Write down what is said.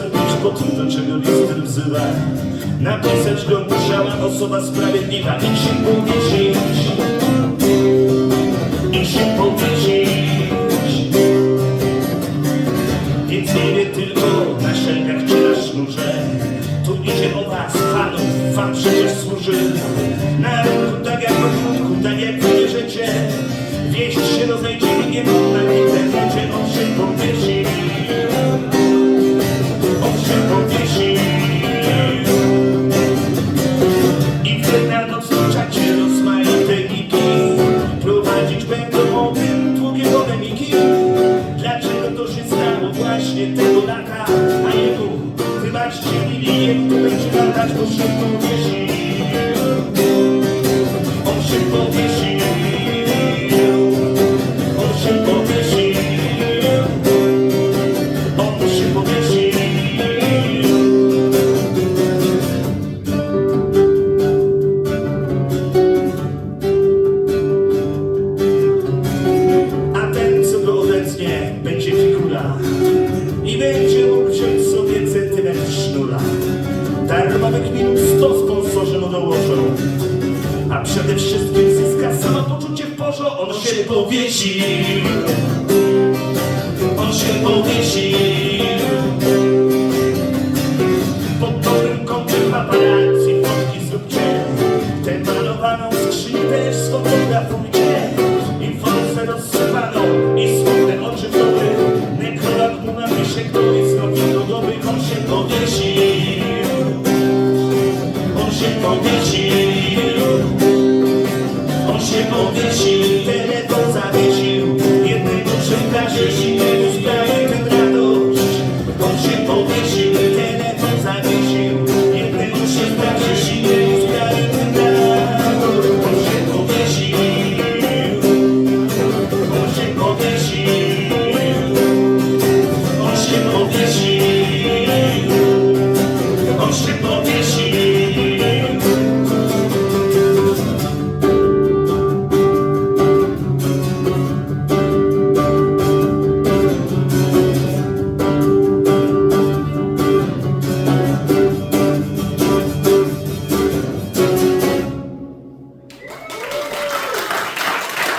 zrobić po tym, do czego list wzywa. Napisać go musiała osoba sprawiedliwa i się powiedzieć. I się powiedzieć. Więc nie wie tylko na szelkach czy na sznurze Tu idzie o was, fanów, wam przecież służy Na rynku tak jak w rynku, tak jak wierzycie Wieść się rozejdzie biegiem na internecie On się powiesi On właśnie tego lata A jemu, wybaczcie to będzie latać, bo się powiesi On sznura Darmowych minut 100 sponsorzy mu dołożą. A przede wszystkim zyska samopoczucie w porze On się powiesi. On się powiesi. Pod dobrym kątem paparazzi fotki zróbcie. Tę malowaną skrzynię też sfotografujcie. I forsę rozsypaną i smutne oczy w doby Nekrolog mu napisze, kto jest nowinogowy On się powiesił On się powiesił On się powiesił Telefon